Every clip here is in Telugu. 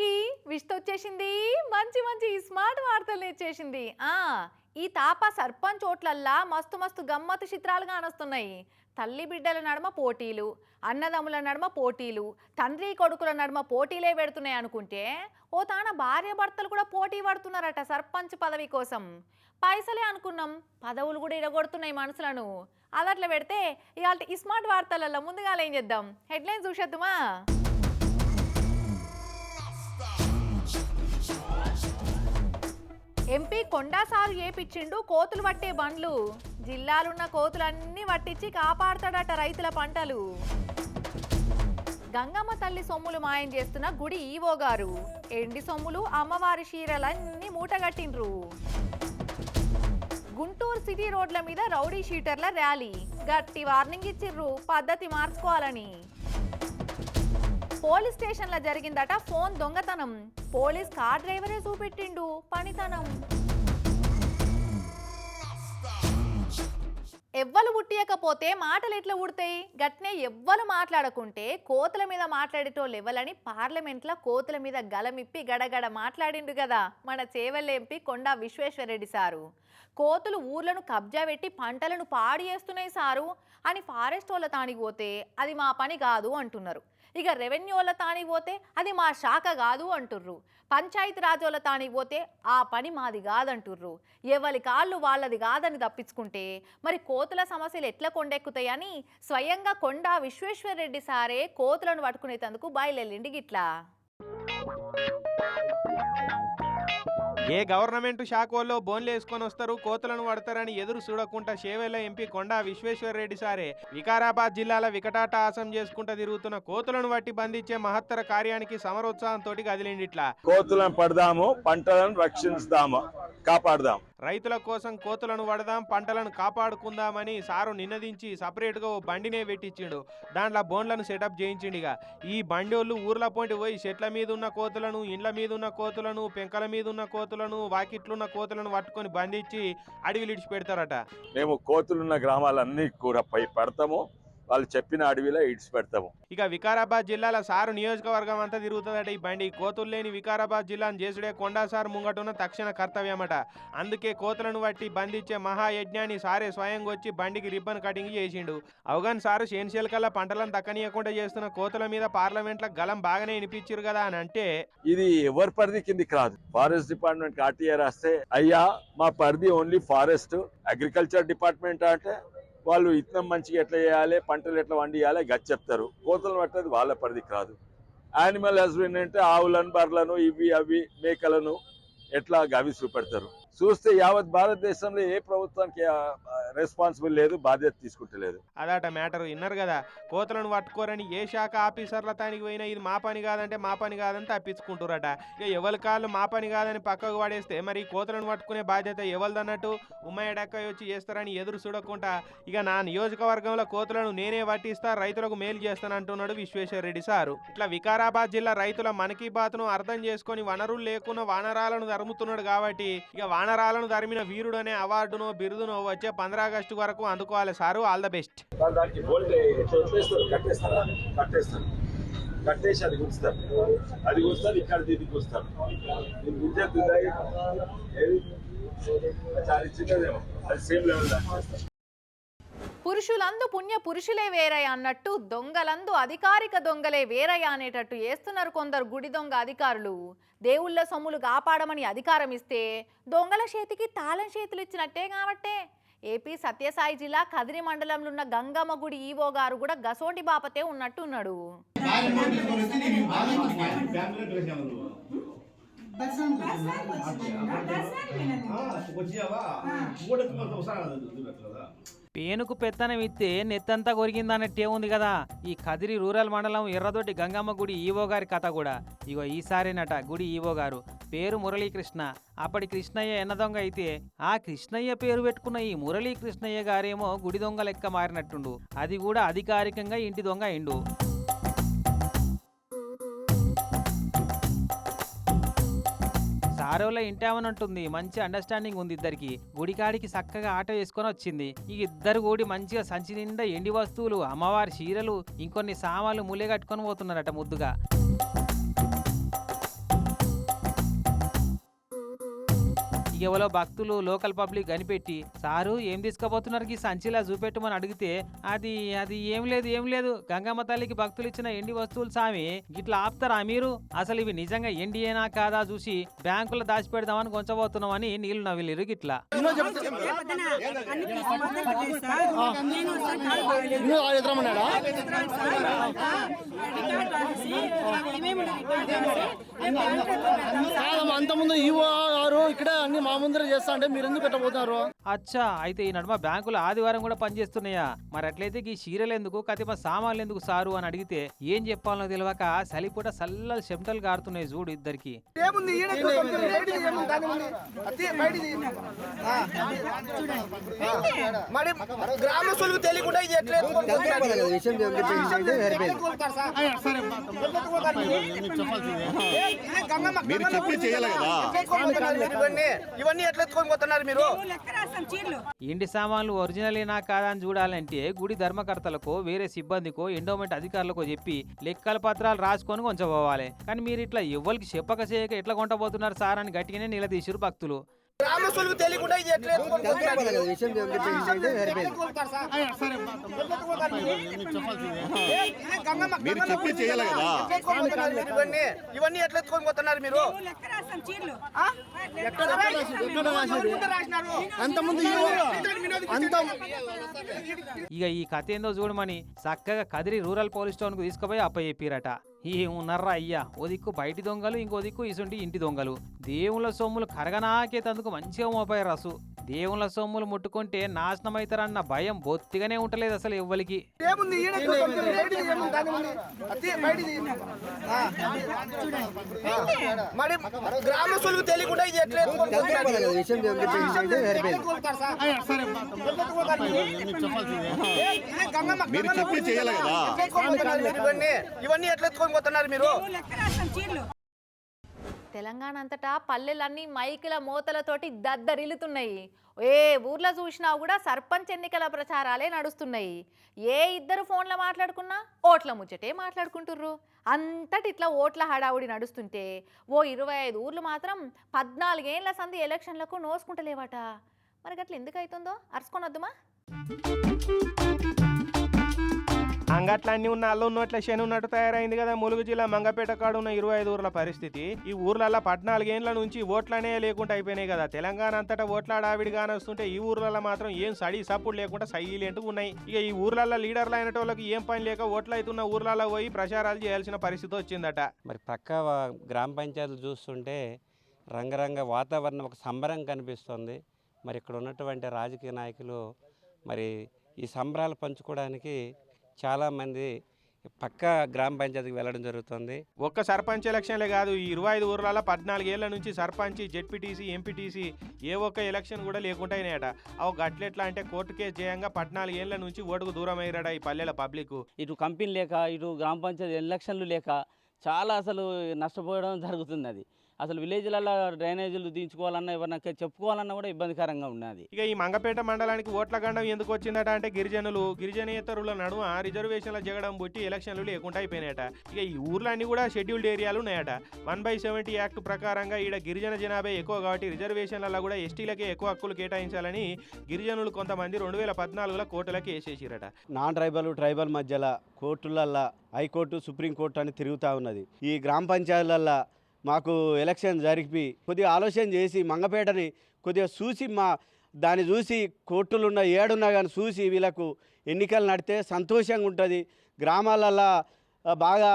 మనకి విష్ట వచ్చేసింది. మంచి మంచి స్మార్ట్ వార్తలు ఇచ్చేసింది. ఆ ఈ తాప సర్పంచ్ ఓట్లల్లా మస్తు మస్తు గమ్మత్తు చిత్రాలు కానొస్తున్నాయి. తల్లి బిడ్డల నడుమ పోటీలు అన్నదమ్ముల నడుమ పోటీలు తండ్రి కొడుకుల నడుమ పోటీలే పెడుతున్నాయి అనుకుంటే ఓ తాన భార్య భర్తలు కూడా పోటీ పడుతున్నారట సర్పంచ్ పదవి కోసం. పైసలే అనుకున్నాం పదవులు కూడా ఇడగొడుతున్నాయి మనసులను. అదట్లా పెడితే ఇవాళ ఈ స్మార్ట్ వార్తలలో ముందుగా ఏం చేద్దాం? హెడ్లైన్స్ చూసేద్దామా? ఎంపీ కొండాసారు ఏపిచ్చిండు కోతులు పట్టే బండ్లు. జిల్లాలున్న కోతులన్నీ పట్టించి కాపాడతాడట రైతుల పంటలు. గంగమ్మ తల్లి సొమ్ములు మాయం చేస్తున్న గుడి ఈవో గారు. ఎండి సొమ్ములు అమ్మవారి చీరలన్నీ మూటగట్టిండ్రు. గుంటూరు సిటీ రోడ్ల మీద రౌడీ షీటర్ల ర్యాలీ. గట్టి వార్నింగ్ ఇచ్చిర్రు పద్ధతి మార్చుకోవాలని. పోలీస్ స్టేషన్లో జరిగిందట ఫోన్ దొంగతనం. పోలీస్ కార్ డ్రైవరే చూపెట్టిండు. పనితనం. ఎవ్వలు పుట్టియకపోతే మాటలు ఎట్లా ఉడతాయి గట్నే ఎవ్వలు మాట్లాడకుంటే కోతుల మీద మాట్లాడేటోళ్ళు ఎవ్వలని పార్లమెంట్లో కోతుల మీద గలమిప్పి గడగడ మాట్లాడిండు కదా మన చేవెళ్ళ ఎంపీ కొండా విశ్వేశ్వరరెడ్డి సారు. కోతులు ఊర్లను కబ్జా పెట్టి పంటలను పాడు చేస్తున్నాయి సారు. అని ఫారెస్ట్ వాళ్ళ తానికి పోతే అది మా పని కాదు అంటున్నారు. ఇక రెవెన్యూల తాని పోతే అది మా శాఖ కాదు అంటుర్రు. పంచాయతీ తాని పోతే ఆ పని మాది కాదంటుర్రు. ఎవరి కాళ్ళు వాళ్ళది కాదని తప్పించుకుంటే మరి కోతుల సమస్యలు ఎట్లా కొండెక్కుతాయని స్వయంగా కొండా విశ్వేశ్వరరెడ్డి సారే కోతులను పట్టుకునేటందుకు బయలుదేరిండి గిట్లా. ఏ గవర్నమెంట్ శాఖ బోన్లు వేసుకొని వస్తారు కోతులను పడతారని ఎదురు చూడకుండా షేవేల ఎంపీ కొండా విశ్వేశ్వరరెడ్డి సారే వికారాబాద్ జిల్లాల వికటాటహాసం చేసుకుంటూ తిరుగుతున్న కోతులను బట్టి బంధించే మహత్తర కార్యానికి సమరోత్సాహంతో కదిలిండిట్లా. కోతులను పడదాము పంటలను రక్షిస్తాము కాపాడదాము. రైతుల కోసం కోతులను పడదాం పంటలను కాపాడుకుందామని సారు నిన్నదించి సపరేట్గా ఓ బండినే పెట్టించిండు. దాంట్లో బోన్లను సెటప్ చేయించిండిగా ఈ బండోళ్ళు ఊర్ల పోటీ పోయి చెట్ల మీద ఉన్న కోతులను ఇండ్ల మీద ఉన్న కోతులను పెంకల మీద ఉన్న కోతులను వాకిట్లున్న కోతులను పట్టుకొని బంధించి అడవి విడిచిపెడతారట మేము కోతులున్న గ్రామాలన్నీ కూడా పై పెడతాము. వాళ్ళు చెప్పిన అడవిలో ఇడిచి పెడతాము. ఇక వికారాబాద్ జిల్లాల సారు నియోజకవర్గం అంతా తిరుగుతుందట ఈ బండి. కోతులు లేని వికారాబాద్ జిల్లాను చేసుడే కొండా సార్ ముంగటున్న తక్షణ కర్తవ్యమట. అందుకే కోతులను బట్టి బంధించే మహాయజ్ఞాన్ని సారే స్వయంగా వచ్చి బండికి రిబ్బన్ కటింగ్ చేసిండు. అవగాన్ సారు చేనుశీలకల్లా పంటలను దక్కనీయకుండా చేస్తున్న కోతుల మీద పార్లమెంట్లో గలం బాగానే వినిపించారు కదా అని అంటే ఇది ఎవరి పరిధి కిందికి రాదు. ఫారెస్ట్ డిపార్ట్మెంట్ ఆర్టీఆర్ వస్తే అయ్యా మా పరిధి ఓన్లీ ఫారెస్ట్ అగ్రికల్చర్ డిపార్ట్మెంట్ అంటే వాళ్ళు ఇత్తనం మంచిగా ఎట్లా చేయాలి పంటలు ఎట్లా వండియాలి గచ్చి చెప్తారు. కోతలు పట్టేది వాళ్ళ పరిధికి రాదు యానిమల్ హస్బెండ్ అంటే ఆవులను బర్రెలను ఇవి అవి మేకలను ఎట్లా గవి చూపెడతారు. చూస్తే యావత్ భారతదేశంలో ఏ ప్రభుత్వానికి రెస్పాన్సిబుల్ లేదు బాధ్యత తీసుకుంటలేదు. అదట మ్యాటర్. విన్నారు కదా కోతులను పట్టుకోరని ఏ శాఖ ఆఫీసర్ల తానికి పోయినా ఇది మా పని కాదంటే మా పని కాదని తప్పించుకుంటారట ఇక ఎవరి కాళ్ళు మా పని కాదని పక్కకు పడేస్తే మరి కోతలను కోతులను పట్టుకునే బాధ్యత ఎవరిదన్నట్టు? ఉమ్మయ్య వచ్చి చేస్తారని ఎదురు చూడకుండా ఇక నా నియోజకవర్గంలో కోతులను నేనే పట్టిస్తా రైతులకు మేలు చేస్తానంటున్నాడు విశ్వేశ్వరరెడ్డి సారు. ఇట్లా వికారాబాద్ జిల్లా రైతుల మనకీ బాతును అర్థం చేసుకొని వనరులు లేకున్న వానరాలను తరుముతున్నాడు కాబట్టి ఇక వానరాలను తరిమిన వీరుడు అనే అవార్డును బిరుదును వచ్చే పంద్రాగస్టు వరకు అందుకోవాలి సారు. All the best. కట్టేసి అది గుంచుతారు అది గుంచుతారు ఇక్కడ దీన్ని గుంచుతారు దీన్ని గుంజేది ఏది? చాలా చిన్నదేమో అది సేమ్ లెవెల్ దాకా పురుషులందు పుణ్య పురుషులే వేరయ్య అన్నట్టు దొంగలందు అధికారిక దొంగలే వేరయ్య అనేటట్టు చేస్తున్నారు కొందరు గుడి దొంగ అధికారులు దేవుళ్ళ సొమ్ములు కాపాడమని అధికారం ఇస్తే దొంగల చేతికి తాళం చేతులు ఇచ్చినట్టే కాబట్టే ఏపీ సత్యసాయి జిల్లా కదిరి మండలంలో ఉన్న గంగమ్మ గుడి ఈవో గారు కూడా గసోంటి బాపతే ఉన్నట్టు ఉన్నాడు పేనుకు పెత్తనం ఇస్తే నెత్తంతా కొరిగిందన్నట్టే ఉంది కదా. ఈ కదిరి రూరల్ మండలం ఎర్రదొడ్డి గంగమ్మ గుడి ఈవో గారి కథ కూడా. ఇగో ఈసారేనట గుడి ఈవో గారు. పేరు మురళీకృష్ణ. అప్పటి కృష్ణయ్య ఎన్న దొంగ అయితే ఆ కృష్ణయ్య పేరు పెట్టుకున్న ఈ మురళీకృష్ణయ్య గారేమో గుడి దొంగ లెక్క మారినట్టుండు. అది కూడా అధికారికంగా ఇంటి దొంగ అయిండు. సారోల ఇంటామనంటుంది. మంచి అండర్స్టాండింగ్ ఉంది ఇద్దరికి. గుడికాడికి చక్కగా ఆట వేసుకొని వచ్చింది. ఈ ఇద్దరు కూడి మంచిగా సంచి నిండా ఎండి వస్తువులు అమ్మవారి చీరలు ఇంకొన్ని సామాన్లు ములే కట్టుకొని పోతున్నారట ముద్దుగా. ఎవరో భక్తులు లోకల్ పబ్లిక్ కనిపెట్టి సారు ఏం తీసుకుపోతున్నారు ఈ సంచిలా చూపెట్టమని అడిగితే అది అది ఏం లేదు ఏం లేదు గంగమ్మ తల్లికి భక్తులు ఇచ్చిన ఎండి వస్తువులు సామి ఇట్లా ఆపుతారా మీరు అసలు ఇవి నిజంగా ఎండియేనా కాదా చూసి బ్యాంకులో దాచిపెడదామని కొంచబోతున్నామని నీళ్ళు నవ్విలేరు గిట్లా నువ్వు ఎదురమన్నాడా కాదమ్మా అంతకుముందు ఈవో గారు ఇక్కడే అన్ని మా ముందర చేస్తా అంటే మీరు ఎందుకు పెట్టబోతున్నారు అచ్చా అయితే ఈ నడుమ బ్యాంకులు ఆదివారం కూడా పనిచేస్తున్నాయా? మరి అట్లయితే ఈ చీరలు ఎందుకు కతిమ సామాన్లు ఎందుకు సారు అని అడిగితే ఏం చెప్పాలో తెలియక సలిపూట సల్ల చెమటలు కారుతున్నాయి చూడు ఇద్దరికి. మరి గ్రామస్తులకు తెలియకుండా ఇది ఎట్లా చెప్పి చేయాలి కదా. ఇవన్నీ ఎట్లా ఎత్తుకొని పోతున్నారు మీరు? ఇంటి సామాన్లు ఒరిజినలేనా కాదా అని చూడాలంటే గుడి ధర్మకర్తలకో వేరే సిబ్బందికో ఎండోమెంట్ అధికారులకో చెప్పి లెక్కల పత్రాలు రాసుకొని కొంచెం పోవాలి. కానీ మీరు ఇట్లా ఎవ్వరికి చెప్పక చేయక ఎట్లా కొంటపోతున్నారు సార్ అని గట్టిగానే నిలదీసిరు భక్తులు. గ్రామస్తులకు తెలియకుండా ఇది ఎట్లా మీరు? చెప్పి చేయాలి కదా. ఇవన్నీ ఎట్లా ఎత్తుకొని పోతున్నారు మీరు? ఇక ఈ కథ ఏందో చూడమని చక్కగా కదిరి రూరల్ పోలీస్ స్టేషన్కు తీసుకుపోయి అప్ప ఉన్నారా అయ్యా ఓ దిక్కు బయటి దొంగలు ఇంకో దిక్కు ఇసుంటి ఇంటి దొంగలు. దేవుళ్ళ సొమ్ములు కరగనాకేతందుకు మంచిగా మోపాయి రసు. దేవుళ్ళ సొమ్ములు ముట్టుకుంటే నాశనం అవుతారన్న భయం బొత్తిగానే ఉంటలేదు అసలు ఎవ్వరికి. మరి ఎట్లా ఎట్లా చెప్పి చేయాలి కదా. ఎట్లా ఇవన్నీ ఇవన్నీ మీరు? తెలంగాణ అంతటా పల్లెలన్నీ మైకుల మోతలతోటి దద్దరిల్లుతున్నాయి. ఏ ఊర్లో చూసినా కూడా సర్పంచ్ ఎన్నికల ప్రచారాలే నడుస్తున్నాయి. ఏ ఇద్దరు ఫోన్లో మాట్లాడుకున్నా ఓట్ల ముచ్చటే మాట్లాడుకుంటుర్రు. అంతటి ఇట్లా ఓట్ల హడావుడి నడుస్తుంటే ఓ ఇరవై ఐదు ఊర్లు మాత్రం పద్నాలుగేళ్ళ సంది ఎలక్షన్లకు నోసుకుంటలేవట. మరి గట్ల ఎందుకు అవుతుందో అరుచుకొనొద్దుమా? అంగట్ల అన్ని ఉన్న అల్లు ఉన్నట్ల శని ఉన్నట్టు తయారైంది కదా. ములుగు జిల్లా మంగపేట కాడ ఉన్న ఇరవై ఐదు ఊర్ల పరిస్థితి. ఈ ఊర్లలో పద్నాలుగేండ్ల నుంచి ఓట్లనే లేకుండా అయిపోయినాయి కదా. తెలంగాణ అంతటా ఓట్లాడావిడి కానొస్తుంటే ఈ ఊర్లలో మాత్రం ఏం సడి సప్పుడు లేకుండా సైలెంట్ ఉన్నాయి. ఇక ఈ ఊర్లలో లీడర్లు అయిన వాళ్ళకి ఏం పని లేక ఓట్లు అవుతున్న ఊర్లలో పోయి ప్రచారాలు చేయాల్సిన పరిస్థితి వచ్చిందట. మరి పక్క గ్రామ పంచాయతీలు చూస్తుంటే రంగరంగ వాతావరణం ఒక సంబరం కనిపిస్తుంది. మరి ఇక్కడ ఉన్నటువంటి రాజకీయ నాయకులు మరి ఈ సంబరాలు పంచుకోవడానికి చాలామంది పక్క గ్రామ పంచాయతీకి వెళ్ళడం జరుగుతుంది. ఒక్క సర్పంచ్ ఎలక్షన్లే కాదు ఈ ఇరవై ఐదు ఊర్లలో పద్నాలుగేళ్ళ నుంచి సర్పంచ్ జెడ్పీటీసీ ఎంపీటీసీ ఏ ఒక్క ఎలక్షన్ కూడా లేకుండా అయినాయట. అవి గట్లెట్లా అంటే కోర్టు కేసు చేయంగా పద్నాలుగేళ్ళ నుంచి ఓటుకు దూరం అయ్యారట ఈ పల్లెల పబ్లిక్. ఇటు కంపెనీ లేక ఇటు గ్రామ పంచాయతీ ఎలక్షన్లు లేక చాలా అసలు నష్టపోవడం జరుగుతుంది అది అసలు విలేజ్లలో డ్రైనేజీలు దించుకోవాలన్నా ఎవరన్నా చెప్పుకోవాలన్నా కూడా ఇబ్బందికరంగా ఉన్నది. ఇక ఈ మంగపేట మండలానికి ఓట్ల గండం ఎందుకు వచ్చిందట అంటే గిరిజనులు గిరిజనేతరుల నడుమ రిజర్వేషన్ల జగడం బుట్టి ఎలక్షన్లు లేకుండా అయిపోయినాయట. ఇక ఈ ఊర్లన్నీ కూడా షెడ్యూల్డ్ ఏరియాలు ఉన్నాయట. వన్ బై సెవెంటీ యాక్ట్ ప్రకారంగా ఈడ గిరిజన జనాభా ఎక్కువ కాబట్టి రిజర్వేషన్లలో కూడా ఎస్టీలకే ఎక్కువ హక్కులు కేటాయించాలని గిరిజనులు కొంతమంది రెండు వేల పద్నాలుగులో కోర్టులకు వేసేసిరట. నాన్ ట్రైబల్ ట్రైబల్ మధ్యలో కోర్టులల్లో హైకోర్టు సుప్రీంకోర్టు అని తిరుగుతూ ఉన్నది. ఈ గ్రామ పంచాయతీలల్లో మాకు ఎలక్షన్ జరిపి కొద్దిగా ఆలోచన చేసి మంగపేటని కొద్దిగా చూసి మా దాన్ని చూసి కోర్టులున్న ఏడున్నా కానీ చూసి వీళ్ళకు ఎన్నికలు నడితే సంతోషంగా ఉంటుంది. గ్రామాలల్లో బాగా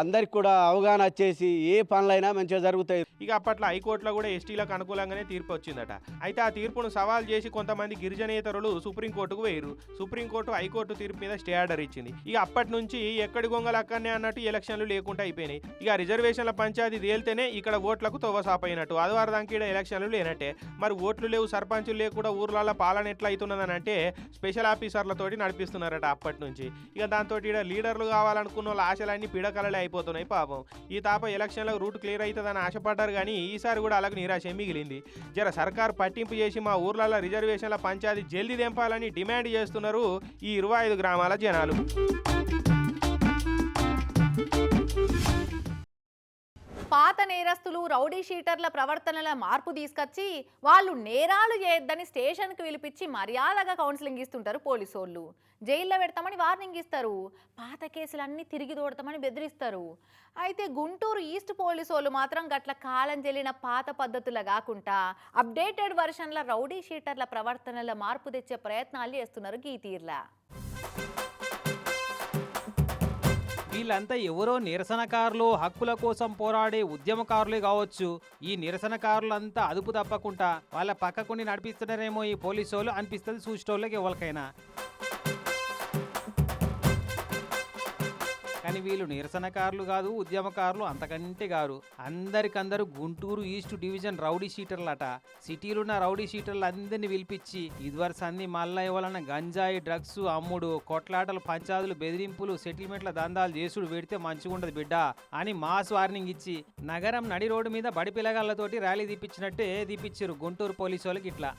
అందరికి కూడా అవగాహన వచ్చేసి ఏ పనులైనా మంచిగా జరుగుతాయి. ఇక అప్పట్లో హైకోర్టులో కూడా ఎస్టీలకు అనుకూలంగానే తీర్పు వచ్చిందట. అయితే ఆ తీర్పును సవాల్ చేసి కొంతమంది గిరిజనేతరులు సుప్రీంకోర్టుకు వేయరు సుప్రీంకోర్టు హైకోర్టు తీర్పు మీద స్టే ఆర్డర్ ఇచ్చింది. ఇక అప్పటి నుంచి ఎక్కడి గొంగలు అక్కడనే అన్నట్టు ఎలక్షన్లు లేకుండా అయిపోయినాయి. ఇక రిజర్వేషన్ల పంచాయతీ తేలితేనే ఇక్కడ ఓట్లకు తోవసాపోయినట్టు ఆదివారం దానికి ఎలక్షన్లు లేనట్టే. మరి ఓట్లు లేవు సర్పంచులు లేకుండా ఊర్లలో పాలన ఎట్లా అవుతున్నదని అంటే స్పెషల్ ఆఫీసర్లతోటి నడిపిస్తున్నారట అప్పటి నుంచి. ఇక దాంతో ఈడ లీడర్లు కావాలనుకున్న వాళ్ళ ఆశలన్నీ పీడకలలే అయిపోతున్నాయి పాపం. ఈ తాప ఎలక్షన్లో రూట్ క్లియర్ అవుతుందని ఆశపడ్డారు కానీ ఈసారి కూడా అలాగ నిరాశ మిగిలింది. జర సర్కార్ పట్టింపు చేసి మా ఊర్లలో రిజర్వేషన్ల పంచాయతీ జల్దీ దింపాలని డిమాండ్ చేస్తున్నారు ఈ ఇరవై ఐదు గ్రామాల జనాలు. పాత నేరస్తులు రౌడీ షీటర్ల ప్రవర్తనల మార్పు తీసుకొచ్చి వాళ్ళు నేరాలు చేయొద్దని స్టేషన్కి పిలిపించి మర్యాదగా కౌన్సిలింగ్ ఇస్తుంటారు పోలీసోళ్ళు. జైల్లో పెడతామని వార్నింగ్ ఇస్తారు. పాత కేసులన్నీ తిరిగి తోడతామని బెదిరిస్తారు. అయితే గుంటూరు ఈస్ట్ పోలీసోళ్ళు మాత్రం గట్ల కాలం చెల్లిన పాత పద్ధతుల కాకుండా అప్డేటెడ్ వర్షన్ల రౌడీ షీటర్ల ప్రవర్తనల మార్పు తెచ్చే ప్రయత్నాలు చేస్తున్నారు గీతీర్లా. వీళ్ళంతా ఎవరో నిరసనకారులు హక్కుల కోసం పోరాడే ఉద్యమకారులే కావచ్చు. ఈ నిరసనకారులంతా అదుపు తప్పకుండా వాళ్ళ పక్కకుండి నడిపిస్తున్నారేమో ఈ పోలీసు వాళ్ళు అనిపిస్తుంది చూసేటోళ్ళకి ఎవరికైనా. కానీ వీళ్ళు నిరసనకారులు కాదు ఉద్యమకారులు అంతకంటే గారు. అందరికందరూ గుంటూరు ఈస్ట్ డివిజన్ రౌడీ షీటర్లట. సిటీలున్న రౌడీ షీటర్లు అందరినీ పిలిపించి ఇదివరకు సంది మళ్ళా ఇవ్వాలన్న గంజాయి డ్రగ్స్ అమ్ముడు కొట్లాటలు పంచాదులు బెదిరింపులు సెటిల్మెంట్ల దందాలు చేసుడు పెడితే మంచిగుండదు బిడ్డ అని మాస్ వార్నింగ్ ఇచ్చి నగరం నడి రోడ్డు మీద బడి పిల్లగాళ్ళతోటి ర్యాలీ తీపిచ్చినట్టే తీపిచ్చారు గుంటూరు పోలీసు వాళ్ళకి ఇట్లా.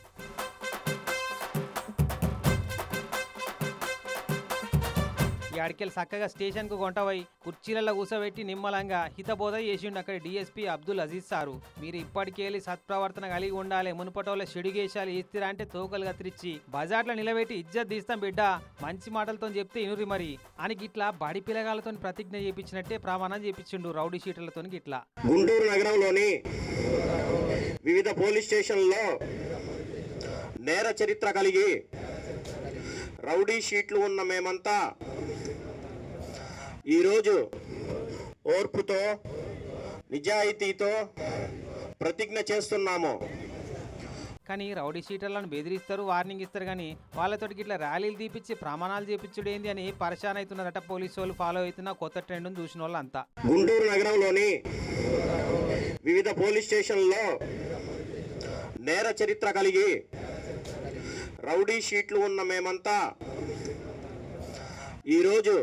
గాడికెళ్ళి చక్కగా స్టేషన్కు కొంటవై. కుర్చీలలో కూసబెట్టి నిమ్మలంగా హితబోధ చేసిండు అక్కడ డిఎస్పీ అబ్దుల్ అజీజ్ సారు. మీరు ఇప్పటికెళ్ళి సత్ప్రవర్తన కలిగి ఉండాలి. మునుపటోళ్ళ షెడుగేశాలు ఇస్తిరా అంటే తోకలు కత్తిరించి బజార్లో నిలబెట్టి ఇజ్జత్ తీస్తాం బిడ్డ. మంచి మాటలతో చెప్తే ఇనురి మరి. అని గిట్లా బడి పిల్లగాలతో ప్రతిజ్ఞ చేయించినట్టే ప్రమాణం చేయించిండు రౌడీ షీటర్లతో గిట్లా. గుంటూరు నగరంలోని వివిధ పోలీస్ స్టేషన్లలో నేర చరిత్ర కలిగి రౌడీ షీట్లు ఉన్న మేమంతా ఈరోజు ఓర్పుతో నిజాయితీతో ప్రతిజ్ఞ చేస్తున్నాము. కానీ రౌడీ షీటర్లను బెదిరిస్తారు వార్నింగ్ ఇస్తారు కానీ వాళ్ళతోటి గిట్లా ర్యాలీలు తీపిచ్చి ప్రమాణాలు చేపించుడు ఏంది అని పరిశాన్ అవుతున్నారట పోలీసు వాళ్ళు ఫాలో అవుతున్న కొత్త ట్రెండ్ను చూసిన వాళ్ళంతా. గుంటూరు నగరంలోని వివిధ పోలీస్ స్టేషన్లలో నేర చరిత్ర కలిగి రౌడీ షీట్లు ఉన్న మేమంతా ఈరోజు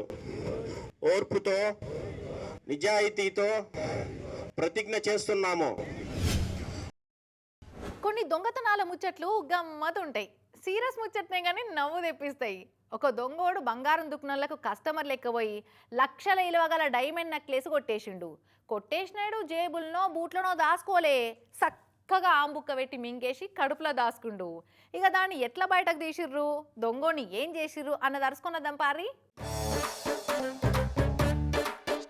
ఓర్పుతో నిజాయితీతో ప్రతిజ్ఞ చేస్తున్నాము. కొన్ని దొంగతనాల ముచ్చట్లు గమ్మతుంటాయి. సీరియస్ ముచ్చట్నే కానీ నవ్వు తెప్పిస్తాయి. ఒక దొంగోడు బంగారం దుకాణాలకు కస్టమర్ లెక్కపోయి లక్షల ఇలువగల డైమండ్ నెక్లెస్ కొట్టేసిండు. కొట్టేసినాడు జేబుల్నో బూట్లనో దాసుకోలే చక్కగా ఆంబుక్క పెట్టి మింగేసి కడుపులో దాసుకుండు ఇక దాన్ని ఎట్లా బయటకు తీసిర్రు? దొంగోని ఏం చేసిర్రు? అన్నది అరుచుకున్నదాం పారి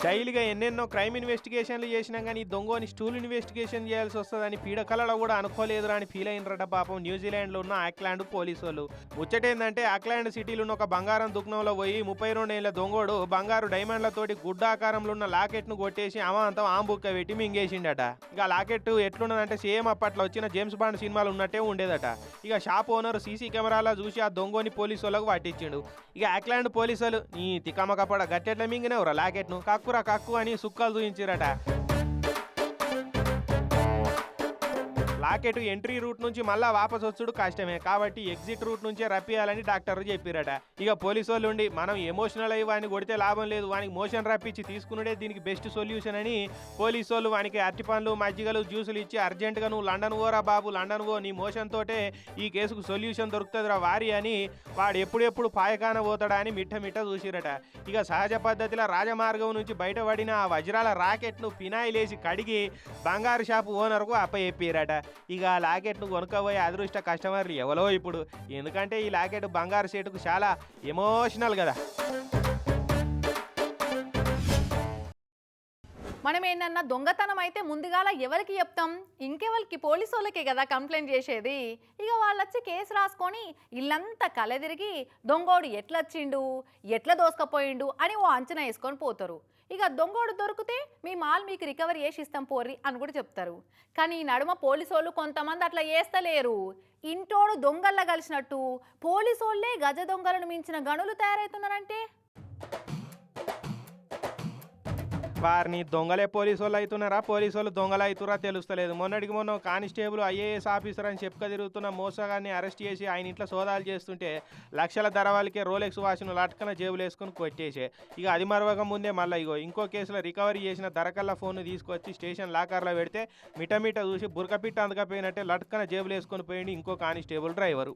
స్టైల్గా ఎన్నెన్నో క్రైమ్ ఇన్వెస్టిగేషన్లు చేసినా కానీ దొంగని స్టూల్ ఇన్వెస్టిగేషన్ చేయాల్సి వస్తుందని పీడకలలో కూడా అనుకోలేదురా అని ఫీల్ అయినరట పాపం న్యూజిలాండ్లో ఉన్న ఆక్లాండ్ పోలీసు వాళ్ళు ముచ్చటేందంటే ఆక్లాండ్ సిటీలో ఉన్న ఒక బంగారం దుకాణంలో పోయి ముప్పై రెండేళ్ళ దొంగోడు బంగారు డైమండ్లతోటి గుడ్డ ఆకారంలో ఉన్న లాకెట్ను కొట్టేసి అమాంతం ఆంబుక్క పెట్టి మింగేసిండట. ఇక లాకెట్ ఎట్లున్నదంటే సేమ్ అప్పట్లో వచ్చిన జేమ్స్ బాండ్ సినిమాలు ఉన్నట్టే ఉండేదట. ఇక షాప్ ఓనర్ సీసీ కెమెరాలో చూసి ఆ దొంగని పోలీసు వాళ్ళకు పట్టించిండు. ఇక ఆక్లాండ్ పోలీసులు నీ తికమ గట్టెట్ల మింగినవురా లాకెట్ను కక్కురా కక్కు అని సుక్కలు చూయించారట రాకెట్ ఎంట్రీ రూట్ నుంచి మళ్ళా వాపస్ వచ్చుడు కష్టమే. కాబట్టి ఎగ్జిట్ రూట్ నుంచే రప్పియాలని డాక్టర్ చెప్పిరట. ఇక పోలీసు వాళ్ళు ఉండి మనం ఎమోషనల్ అయ్యి వాడిని కొడితే లాభం లేదు వానికి మోషన్ రప్పించి తీసుకునేదే దీనికి బెస్ట్ సొల్యూషన్ అని పోలీసు వాళ్ళు వానికి అరటి పండ్లు మజ్జిగలు జ్యూసులు ఇచ్చి అర్జెంటుగా నువ్వు లండన్ ఓరా బాబు లండన్ ఓ నీ మోషన్ తోటే ఈ కేసుకు సొల్యూషన్ దొరుకుతుందిరా వారి అని వాడు ఎప్పుడెప్పుడు పాయకాన పోతాడా అని మిట్ట మిట్ట చూసిరట. ఇక సహజ పద్ధతిలో రాజమార్గం నుంచి బయటపడిన ఆ వజ్రాల రాకెట్ను పినాయిలేసి కడిగి బంగారు షాపు ఓనర్కు అప్పయెప్పారట ఇక ఆ లాకెట్ను కొనుక్కోబోయే అదృష్ట కస్టమర్లు ఎవరో ఇప్పుడు. ఎందుకంటే ఈ లాకెట్ బంగారు షేటుకు చాలా ఎమోషనల్ కదా. మనం ఏంటన్నా దొంగతనం అయితే ముందుగాల ఎవరికి చెప్తాం? ఇంకెవరికి? పోలీసు వాళ్ళకే కదా కంప్లైంట్ చేసేది. ఇక వాళ్ళు వచ్చి కేసు రాసుకొని ఇల్లంతా కలదిరిగి దొంగోడు ఎట్లొచ్చిండు? ఎట్లా దోసుకపోయిండు? అని ఓ అంచనా వేసుకొని పోతారు. ఇక దొంగోడు దొరికితే మీ మాల్ మీకు రికవరీ చేసి ఇస్తాం పోర్రి అని కూడా చెప్తారు. కానీ ఈ నడుమ పోలీసు కొంతమంది అట్లా చేస్తలేరు. ఇంటోడు దొంగల్లా కలిసినట్టు పోలీసు గజ దొంగలను మించిన గనులు తయారవుతున్నారంటే వారిని దొంగలే పోలీసు వాళ్ళు అవుతున్నారా పోలీసు వాళ్ళు దొంగలు అవుతురా తెలుస్తలేదు. మొన్నటికి మొన్న కానిస్టేబుల్ ఐఏఎస్ ఆఫీసర్ అని చెప్పుక తిరుగుతున్న మోసగాన్ని అరెస్ట్ చేసి ఆయన ఇంట్లో సోదాలు చేస్తుంటే లక్షల ధర వాళ్ళకే రోలెక్స్ వాచ్ను లట్కన జేబులు వేసుకొని కొట్టేసే. ఇక అది మరవక ముందే మళ్ళీ ఇగో ఇంకో కేసులో రికవరీ చేసిన ధరకల్లా ఫోన్ తీసుకొచ్చి స్టేషన్ లాకర్లో పెడితే మిటమిట చూసి బురకపిట్ట అందుకపోయినట్టే లట్కన జేబులు వేసుకొని పోయింది ఇంకో constable driver.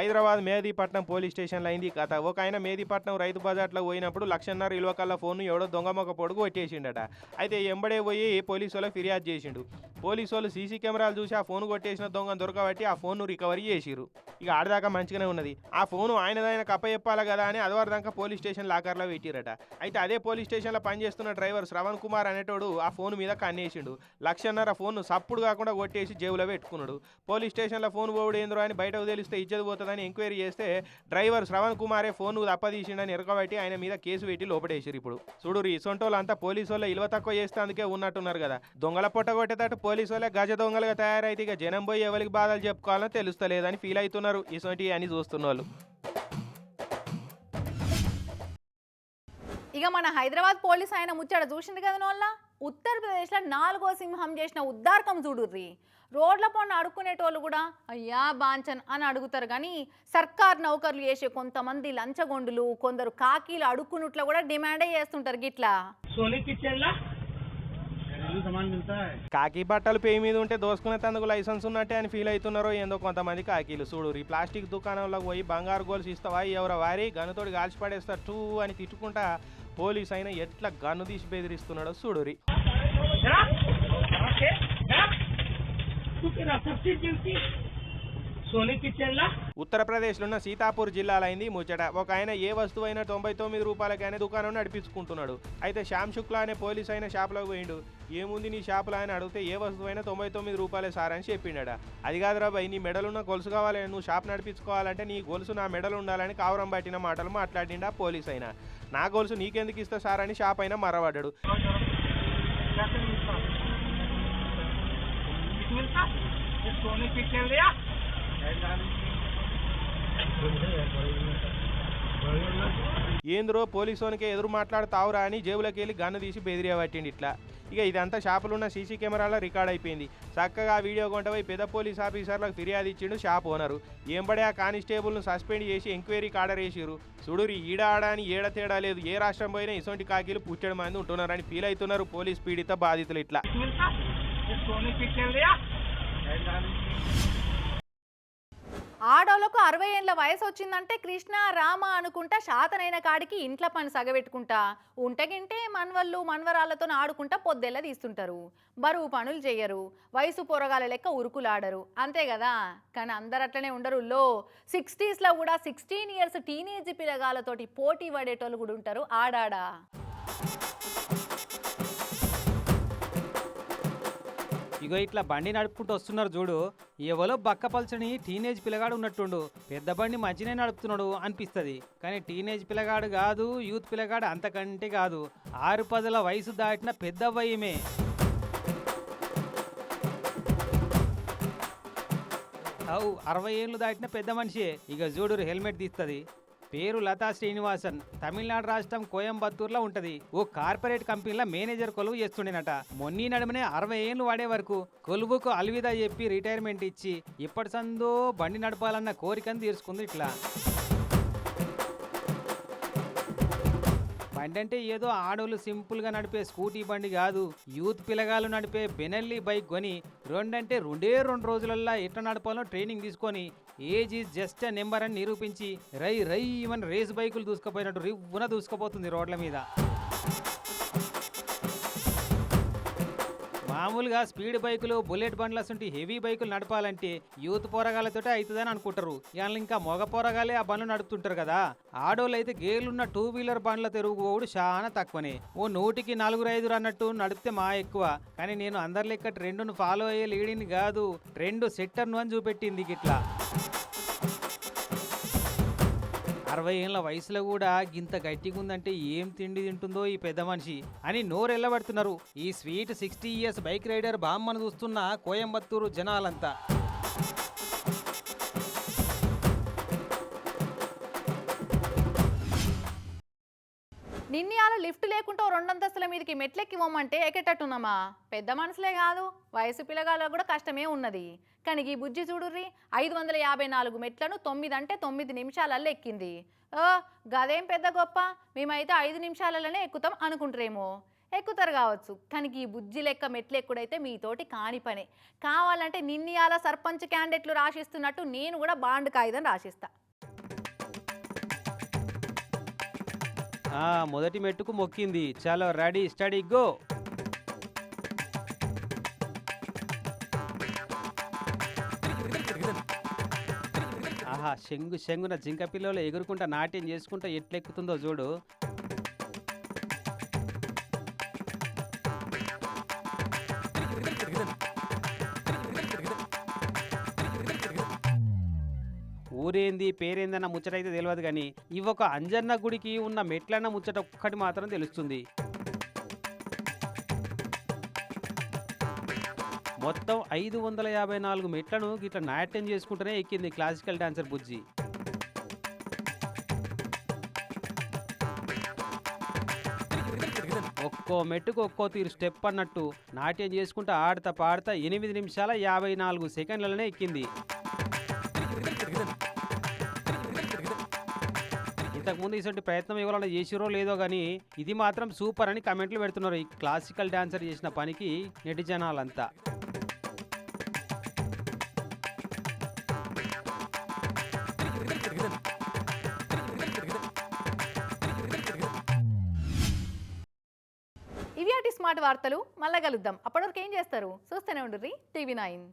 Hyderabad Mehdipatnam police స్టేషన్లో అయింది కథ. ఒక ఆయన మేదీపట్నం రైతు బజార్లో పోయినప్పుడు లక్షన్నర ఇలువ కళ్ళ ఫోన్ ఎవడో దొంగ పొడుగు కొట్టేసిండట. అయితే ఎంబడే పోయి పోలీసు వాళ్ళకి ఫిర్యాదు చేసిండు. పోలీసు వాళ్ళు సీసీ కెమెరాలు చూసి ఆ ఫోన్ కొట్టేసిన దొంగ దొరకబట్టి ఆ ఫోన్ను రికవరీ చేసిరు ఇక ఆడదాకా మంచిగానే ఉన్నది. ఆ ఫోను ఆయనదైన కప్ప చెప్పాలి కదా అని అదివరదాకా పోలీస్ స్టేషన్ లాకర్లో పెట్టిరట. అయితే అదే పోలీస్ స్టేషన్లో పనిచేస్తున్న డ్రైవర్ శ్రవణ్ కుమార్ అనేటోడు ఆ ఫోన్ మీద కన్నేసిండు. లక్షన్నర ఫోన్ సప్పుడు కాకుండా కొట్టేసి జేబులో పెట్టుకున్నాడు. పోలీస్ స్టేషన్లో ఫోన్ పోవుడు ఏంద్రో అని బయటకు తెలిస్తే ఇజ్జత్ పోతుందని ఎంక్వైరీ చేస్తే డ్రైవర్ శ్రవణ్ కుమారే ఫోన్ తప్పదీసిండని ఎరకబట్టి ఆయన మీద కేసు పెట్టి లోపడేసారు ఇప్పుడు. చూడు ఇసొంటోళ్ళు అంతా పోలీసు వాళ్ళ ఇలువ తక్కువ చేస్తే అందుకే ఉన్నట్టున్నారు కదా. దొంగల పొట్ట కొట్టేటట్టు పోలీసు వాళ్ళే గజ దొంగలుగా తయారైతే ఇక జనం పోయి ఎవరికి బాధలు చెప్పుకోవాలని తెలుస్తలేదని ఫీల్ అవుతున్నారు ఇసొంటి అని చూస్తున్న వాళ్ళు ఇక మన హైదరాబాద్ పోలీస్ ఆయన ముచ్చట చూసింది కదా నోళ్ళ? ఉత్తరప్రదేశ్లో నాలుగో సింహం చేసిన ఉద్దార్కం చూడుర్రి. రోడ్ల పొన్న అడుక్కునేటోళ్ళు కూడా అయ్యా బాంచన్ అని అడుగుతారు. కానీ సర్కార్ నౌకర్లు చేసే కొంతమంది లంచగొండులు కొందరు కాకీలు అడుక్కునుట్లో కూడా డిమాండే చేస్తుంటారు గిట్లా. కాకి బట్టలు పేయి మీద ఉంటే దోసుకునే తందుకు లైసెన్స్ ఉన్నట్టే అని ఫీల్ అవుతున్నారో ఏందో కొంతమంది కాకీలు. చూడు ఈ ప్లాస్టిక్ దుకాణంలోకి పోయి బంగారు గోల్స్ ఇస్తావా? ఎవరో వారి? గనుతోటి కాల్చి పడేస్తారు టూ అని తిట్టుకుంటా పోలీస్ అయినా ఎట్లా గన్ను తీసి బెదిరిస్తున్నాడో చూడురి ఉత్తరప్రదేశ్లో ఉన్న సీతాపూర్ జిల్లాలో అయింది ఈ ముచ్చట. ఒక ఆయన ఏ వస్తువు అయినా తొంభై తొమ్మిది రూపాయలకైనా దుకాణం నడిపించుకుంటున్నాడు. అయితే శ్యామ్ శుక్లా అనే పోలీస్ అయిన షాప్లోకి పోయిండు. ఏముంది నీ షాపులో ఆయన అడిగితే ఏ వస్తువు అయినా తొంభై తొమ్మిది రూపాయలే సార్ అని చెప్పిండట. అది కాదురా భయ్ నీ మెడలున్న గొలుసు కావాలి నువ్వు షాప్ నడిపించుకోవాలంటే నీ గొలుసు నా మెడలు ఉండాలని కావరం పట్టిన మాటలు మాట్లాడిండా పోలీస్ అయినా నా గొలుసు నీకెందుకు ఇస్తా సార్ అని షాప్ అయినా మరవడ్డాడు ఏంద్రో పోలీసోనికే ఎదురు మాట్లాడుతావురా అని జేబులోకి వెళ్ళి గన్ను తీసి బెదిరియా పట్టిండి ఇట్లా. ఇక ఇదంతా షాపులున్న సీసీ కెమెరాలో రికార్డ్ అయిపోయింది. చక్కగా ఆ వీడియో కొంటపోయి పెద్ద పోలీస్ ఆఫీసర్లకు ఫిర్యాదు ఇచ్చిండు షాప్ ఓనరు. ఏం పడే ఆ కానిస్టేబుల్ను సస్పెండ్ చేసి ఎంక్వైరీకి ఆర్డర్ చేసిరు చూడురి ఈడ ఆడ అని ఏడ తేడా లేదు. ఏ రాష్ట్రం పోయినా ఇసొంటి కాకీలు పుచ్చడం మంది ఉంటున్నారని ఫీల్ అవుతున్నారు పోలీస్ పీడిత బాధితులు ఇట్లా. ఆడోళ్ళకు అరవై ఏళ్ళ వయసు వచ్చిందంటే కృష్ణ రామ అనుకుంటా శాతనైన కాడికి ఇంట్లో పని సగబెట్టుకుంటా. ఉంటగింటే మన్వళ్ళు మన్వరాళ్ళతో ఆడుకుంటా పొద్దెల్ల తీస్తుంటారు. బరువు పనులు చేయరు వయసు పొరగాల లెక్క ఉరుకులాడరు. అంతే కదా? కానీ అందరు అట్లనే ఉండరు లో సిక్స్టీస్లో కూడా సిక్స్టీన్ ఇయర్స్ టీనేజ్ పిల్లగాలతోటి పోటీ పడేటోళ్ళు కూడా ఉంటారు ఆడాడా? ఇగో ఇట్లా బండి నడుపుకుంటూ వస్తున్నారు చూడు. ఎవలో బక్క బక్కపల్చని టీనేజ్ పిల్లగాడు ఉన్నట్టుండు. పెద్ద బండి మంచినే నడుపుతున్నాడు అనిపిస్తుంది. కానీ టీనేజ్ పిల్లగాడు కాదు యూత్ పిల్లగాడు అంతకంటే కాదు. ఆరు పదుల వయసు దాటిన పెద్ద వయమే అవు అరవై ఏళ్ళు దాటిన పెద్ద మనిషి. ఇక చూడు హెల్మెట్ తీస్తుంది. పేరు లతా శ్రీనివాసన్. తమిళనాడు రాష్ట్రం కోయంబత్తూర్లో ఉంటది. ఓ కార్పొరేట్ కంపెనీలో మేనేజర్ కొలువు చేస్తుండేనట. మొన్నీ నడుమనే అరవై ఏళ్ళు వాడే వరకు కొలువుకు అల్విదా చెప్పి రిటైర్మెంట్ ఇచ్చి ఇప్పటి సందో బండి నడపాలన్న కోరికను తీర్చుకుంది ఇట్లా. బండి అంటే ఏదో ఆడోళ్ళు సింపుల్గా నడిపే స్కూటీ బండి కాదు. యూత్ పిల్లగాళ్ళు నడిపే బెనల్లి బైక్ కొని రెండంటే రెండే రెండు రోజులల్లా ఎట్లా నడపాలో ట్రైనింగ్ తీసుకొని ఏజ్ ఈజ్ జస్ట్ నెంబర్ అని నిరూపించి రై రై ఈవెన్ రేస్ బైకులు దూసుకుపోయినట్టు రివ్వున దూసుకుపోతుంది రోడ్ల మీద. మామూలుగా స్పీడ్ బైకులు బుల్లెట్ బండ్లు వంటి హెవీ బైకులు నడపాలంటే యూత్ పోరగాళ్ళతోటే అవుతుందని అనుకుంటారు. ఇవాళ ఇంకా మగ పోరగాలే ఆ బండ్లు నడుపుతుంటారు కదా. ఆడోళ్ళు అయితే గేర్లున్న టూ వీలర్ బండ్ల తిరుగుబోడు చాలా తక్కువనే. ఓ నూటికి నలుగురు ఐదురు అన్నట్టు నడిపితే మా ఎక్కువ. కానీ నేను అందరి లెక్క ట్రెండ్ను ఫాలో అయ్యే లీడింగ్ కాదు ట్రెండ్ సెట్టర్ను అని చూపెట్టింది ఇట్లా. అరవై ఏళ్ళ వయసులో కూడా గింత గట్టిగా ఉందంటే ఏం తిండి తింటుందో ఈ పెద్ద మనిషి అని నోరెళ్ళబడుతున్నారు. ఈ sweet sixty years bike rider బామ్మను చూస్తున్న కోయంబత్తూరు జనాలంతా. నిన్నయాల లిఫ్ట్ లేకుండా రెండు అంతస్తుల మీదకి మెట్లెక్కి ఇవ్వమంటే ఎక్కేటట్టున్నామా పెద్ద మనసులే కాదు వయసు పిల్లగాళ్ళకు కూడా కష్టమే ఉన్నది. కానీ ఈ బుజ్జి చూడుర్రి ఐదు వందల యాభై నాలుగు మెట్లను తొమ్మిది అంటే తొమ్మిది నిమిషాలల్లో ఎక్కింది. ఓ గదేం పెద్ద గొప్ప మేమైతే ఐదు నిమిషాలలోనే ఎక్కుతాం అనుకుంటారేమో. ఎక్కుతారు కావచ్చు కానీ ఈ బుజ్జి లెక్క మెట్లు ఎక్కుడైతే మీతోటి కాని పనే. కావాలంటే నిన్నయాల సర్పంచ్ క్యాండిడేట్లు రాసిస్తున్నట్టు నేను కూడా బాండ్ కాగితం రాసిస్తాను మొదటి మెట్టుకు మొక్కింది. చాలా రెడీ స్టడీ గో. ఆహా శంగు శంగున జింక పిల్లలు ఎగురుకుంటా నాట్యం చేసుకుంటా ఎట్లెక్కుతుందో చూడు. ఏంది పేరేందన్న ముచ్చటైతే తెలియదు కానీ ఇవొక అంజన్న గుడికి ఉన్న మెట్లన్న ముచ్చట ఒక్కటి మాత్రం తెలుస్తుంది. మొత్తం ఐదు వందల యాభై నాలుగు మెట్లను గిట్లా నాట్యం చేసుకుంటూనే ఎక్కింది క్లాసికల్ డాన్సర్ బుజ్జి. ఒక్కో మెట్టుకు ఒక్కో తీరు స్టెప్ అన్నట్టు నాట్యం చేసుకుంటూ ఆడతా పాడతా ఎనిమిది నిమిషాల యాభై నాలుగు సెకండ్లలోనే ఎక్కింది. ఇంతకుముందు ఇటువంటి ప్రయత్నం ఎవరైనా చేసిరో లేదో కానీ ఇది మాత్రం సూపర్ అని కమెంట్లు పెడుతున్నారు. ఈ క్లాసికల్ డాన్సర్ చేసిన పనికి నెటిజనాలంతా ఇవి అటు స్మార్ట్ వార్తలు మళ్ళా కలుద్దాం. అప్పటివరకు ఏం చేస్తారు? చూస్తూనే ఉండుర్రి టీవీ నైన్.